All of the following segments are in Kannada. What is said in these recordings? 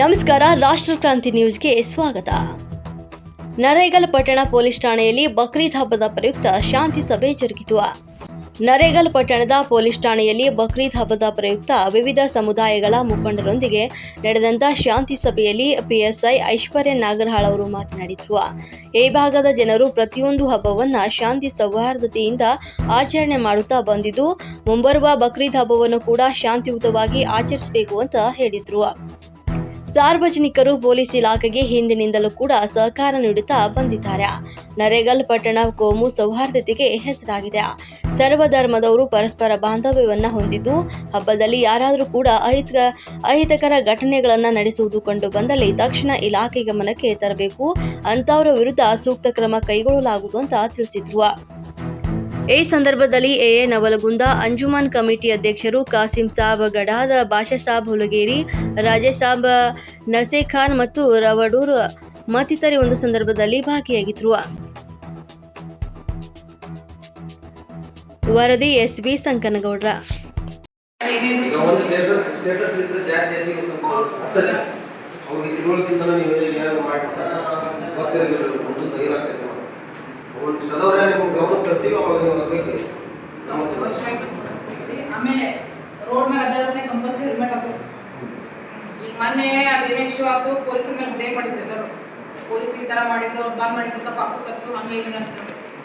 ನಮಸ್ಕಾರ, ರಾಷ್ಟ್ರ ಕ್ರಾಂತಿ ನ್ಯೂಸ್ಗೆ ಸ್ವಾಗತ. ನರೇಗಲ್ ಪಟ್ಟಣ ಪೊಲೀಸ್ ಠಾಣೆಯಲ್ಲಿ ಬಕ್ರೀದ್ ಹಬ್ಬದ ಪ್ರಯುಕ್ತ ಶಾಂತಿ ಸಭೆ ಜರುಗಿತು. ನರೇಗಲ್ ಪಟ್ಟಣದ ಪೊಲೀಸ್ ಠಾಣೆಯಲ್ಲಿ ಬಕ್ರೀದ್ ಹಬ್ಬದ ಪ್ರಯುಕ್ತ ವಿವಿಧ ಸಮುದಾಯಗಳ ಮುಖಂಡರೊಂದಿಗೆ ನಡೆದಂತ ಶಾಂತಿ ಸಭೆಯಲ್ಲಿ ಪಿಎಸ್ಐ ಐಶ್ವರ್ಯ ನಾಗರಹಾಳ್ ಅವರು ಮಾತನಾಡಿದರು. ಈ ಭಾಗದ ಜನರು ಪ್ರತಿಯೊಂದು ಹಬ್ಬವನ್ನು ಶಾಂತಿ ಸೌಹಾರ್ದತೆಯಿಂದ ಆಚರಣೆ ಮಾಡುತ್ತಾ ಬಂದಿದ್ದು, ಮುಂಬರುವ ಬಕ್ರೀದ್ ಹಬ್ಬವನ್ನು ಕೂಡ ಶಾಂತಿಯುತವಾಗಿ ಆಚರಿಸಬೇಕು ಅಂತ ಹೇಳಿದ್ರು. ಸಾರ್ವಜನಿಕರು ಪೊಲೀಸ್ ಇಲಾಖೆಗೆ ಹಿಂದಿನಿಂದಲೂ ಕೂಡ ಸಹಕಾರ ನೀಡುತ್ತಾ ಬಂದಿದ್ದಾರೆ. ನರೇಗಲ್ ಪಟ್ಟಣ ಕೋಮು ಸೌಹಾರ್ದತೆಗೆ ಹೆಸರಾಗಿದೆ. ಸರ್ವಧರ್ಮದವರು ಪರಸ್ಪರ ಬಾಂಧವ್ಯವನ್ನು ಹೊಂದಿದ್ದು, ಹಬ್ಬದಲ್ಲಿ ಯಾರಾದರೂ ಕೂಡ ಅಹಿತ ಅಹಿತಕರ ಘಟನೆಗಳನ್ನು ನಡೆಸುವುದು ಕಂಡು ಬಂದಲ್ಲಿ ತಕ್ಷಣ ಇಲಾಖೆ ಗಮನಕ್ಕೆ ತರಬೇಕು. ಅಂತವರ ವಿರುದ್ಧ ಸೂಕ್ತ ಕ್ರಮ ಕೈಗೊಳ್ಳಲಾಗುವುದು ಅಂತ ತಿಳಿಸಿದ್ರು. ಈ ಸಂದರ್ಭದಲ್ಲಿ ಎಎ ನವಲಗುಂದ ಅಂಜುಮನ್ ಕಮಿಟಿ ಅಧ್ಯಕ್ಷರು ಕಾಸಿಂ ಸಾಬ್ ಗಡಾದ ಬಾಷಾ ಸಾಬ್ ಹುಲಗೇರಿ, ರಾಜೇಶ್ ಸಾಬ್ ನಸೇ ಖಾನ್ ಮತ್ತು ರವಡೂರ್ ಮತ್ತಿತರೆ ಒಂದು ಸಂದರ್ಭದಲ್ಲಿ ಭಾಗಿಯಾಗಿದ್ರು. ವರದಿ ಎಸ್ಬಿ ಸಂಕನಗೌಡ್ರ. ಈಗ ಒಂದು ದೇಶ ಸ್ಟೇಟಸ್ ಇದ್ರೆ ಜಾತಿ ಜಾತಿಗೆ ಸ್ವಲ್ಪ ಹತ್ತದೆ ಅವ್ರಿಗೆ ತಿಳುವಳಿಕೆಯಿಂದ ನೀವು ಏನಾದ್ರು ಮಾಡಿರ್ತಾರೆ ವಸ್ತುಗಳಿಗೆ ಒಂದು ತಯಾರಾಗ್ತೈತೆ ಒಂದಿಷ್ಟು ಅದವ್ರೆ ನಿಮ್ಗೆ ಗಮನ ತರ್ತೀವಿ ಅವಾಗ ನೀವು ಅದಕ್ಕೆ ನಮ್ಮ ಆಮೇಲೆ ರೋಡ್ ಮೇಲೆ ಅದಾದ್ರೆ ಕಂಪಲ್ಸರಿ ಹೆಲ್ಮೆಟ್ ಹಾಕೋದು ಈಗ ಮೊನ್ನೆ ಅದೇನೋ ಇಶ್ಯೂ ಆಯ್ತು, ಪೊಲೀಸರ ಮೇಲೆ ಬ್ಲೇಮ್ ಮಾಡಿದ್ರು ಪೊಲೀಸ್ ಈ ಥರ ಮಾಡಿದ್ರು, ಅವ್ರು ಬಂದ್ ಮಾಡಿದ್ರು, ಪಾಪು ಸತ್ತು, ಹಂಗೆ ಹಿಂಗೆ ಅಂತ.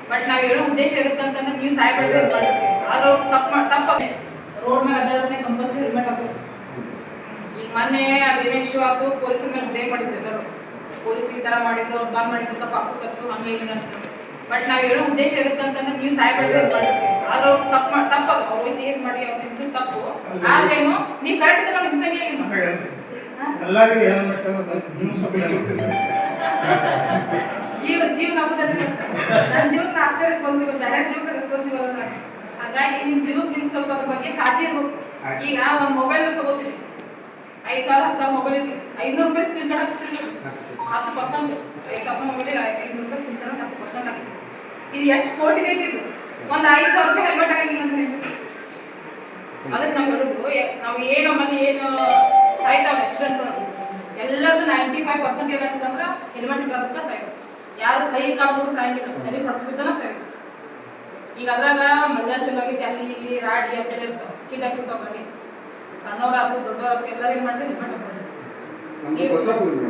ಬಟ್ ನಾವು ಹೇಳೋ ಉದ್ದೇಶ ಇರುತ್ತೆ ಅಂತಂದ್ರೆ ನೀವು ಸಹಾಯ ಅಂತ ಮಾಡಿರ್ತೀವಿ ಆದ್ರೆ ಅವ್ರು ತಪ್ಪು ತಪ್ಪಾಗ. ರೋಡ್ ಮೇಲೆ ಅದಾದ್ರೆ ಕಂಪಲ್ಸರಿ ಹೆಲ್ಮೆಟ್ ಹಾಕೋದು. ಈಗ ಮೊನ್ನೆ ಅದೇನೋ ಇಶ್ಯೂ ಆಯ್ತು, ಪೊಲೀಸರ ಮೇಲೆ ಬ್ಲೇಮ್ ಮಾಡಿದ್ರು ಪೊಲೀಸ್ ಈ ಥರ ಮಾಡಿದ್ರು, ಅವ್ರು ಬಂದ್ ಮಾಡಿದ್ರು, ಪಾಪು ಸತ್ತು, ಹಂಗೆ ಹಿಂಗೆ ಅಂತ. ಬಟ್ ನಾವು ಹೇಳೋ ಉದ್ದೇಶ ಇರುತ್ತೆ ಅಂತಂದ್ರೆ ನೀವು ಸಹಾಯ ಅಂತ ಮಾಡಿರ್ತೀವಿ ಆದ್ರೆ ಅವ್ರು ತಪ್ಪು ತಪ್ಪಾಗ. ಅವ್ರು ಚೇಸ್ ಮಾಡಿ ಅವ್ರು ತಪ್ಪು. ಆದ್ರೇನು, ನೀವು ಕರೆಕ್ಟ್ ಇದ್ರೆ ನಾವು ನಿಲ್ಸಂಗಿಲ್ಲ ಎಲ್ಲರಿಗೂ ಹೆಲ್ಮೆಟ್ ಜೀವ ಜೀವ ನಮ್ಮದಲ್ಲಿ ನನ್ನ ಜೀವನ ಅಷ್ಟೇ ರೆಸ್ಪಾನ್ಸಿಬಲ್ ಬೇರೆ ಜೀವಕ್ಕೆ ರೆಸ್ಪಾನ್ಸಿಬಲ್ ಅಲ್ಲ. ಹಾಗಾಗಿ ನಿಮ್ಮ ಜೀವಕ್ಕೆ ನಿಮ್ಗೆ ಸ್ವಲ್ಪ ಅದ್ರ ಬಗ್ಗೆ ಕಾಳಜಿ ಇರ್ಬೇಕು. ಈಗ ಒಂದು ಮೊಬೈಲ್ ತಗೋತೀವಿ ಐದು ಸಾವಿರ ಹತ್ತು ಸಾವಿರ ಮೊಬೈಲ್ ಇದೆ ಐನೂರು ರೂಪಾಯಿ ಸ್ಕ್ರೀನ್ ಕಾರ್ಡ್ ಹಾಕ್ಸ್ತೀವಿ ಹತ್ತು ಪರ್ಸೆಂಟ್ ಐದು ಸಾವಿರ ಮೊಬೈಲ್ ಐನೂರು ರೂಪಾಯಿ ಸ್ಕ್ರೀನ್ ಕಾರ್ಡ್ ಹತ್ತು ಪರ್ಸೆಂಟ್ ಆಗಿದೆ ಇದು ಎಷ್ಟು ಕೋಟಿ ಐತಿ ಇದು ಒಂದು ಐದು ಸಾವಿರ ರೂಪಾಯಿ ಹೆಲ್ಮೆಟ್ ಆಗಿಲ್ಲ ಅಂತ ಹೇಳ್ಬಿಟ್ಟು ಅದಕ್ಕೆ ನಾವು ಹೇಳೋದು ನಾವು ಏನು ಮನೆ ಏನು ಸಾಯ್ತಾವ ಆಕ್ಸಿಡೆಂಟ್ ಎಲ್ಲದೂ ನೈಂಟಿ ಫೈವ್ ಪರ್ಸೆಂಟ್ ಏನಂತಂದ್ರೆ ಹೆಲ್ಮೆಟ್ ಇರೋದಕ್ಕೆ ಸಾಯ್ತು ಯಾರು ಕೈ ಕಾಲು ಸಾಯಂಗಿಲ್ಲ ತಲೆ ಹೊಡೆದಿದ್ದನ ಸರಿ ಈಗ ಅದ್ರಾಗ ಮಳೆ ಚಲೋ ಆಗೈತಿ ಅಲ್ಲಿ ಇಲ್ಲಿ ರಾಡಿ ಅದೆಲ್ಲ ಇರ್ತಾವೆ ಸ್ಕಿಡ್ ಆಗಿರ್ತಾವ ಗಾಡಿ ಸಣ್ಣವ್ರಾಗು ದೊಡ್ಡವ್ರಾಗು ಎಲ್ಲರೂ ಏನು ಮಾಡ್ತಾರೆ? ಹೆಲ್ಮೆಟ್ ಹಾಕೋದು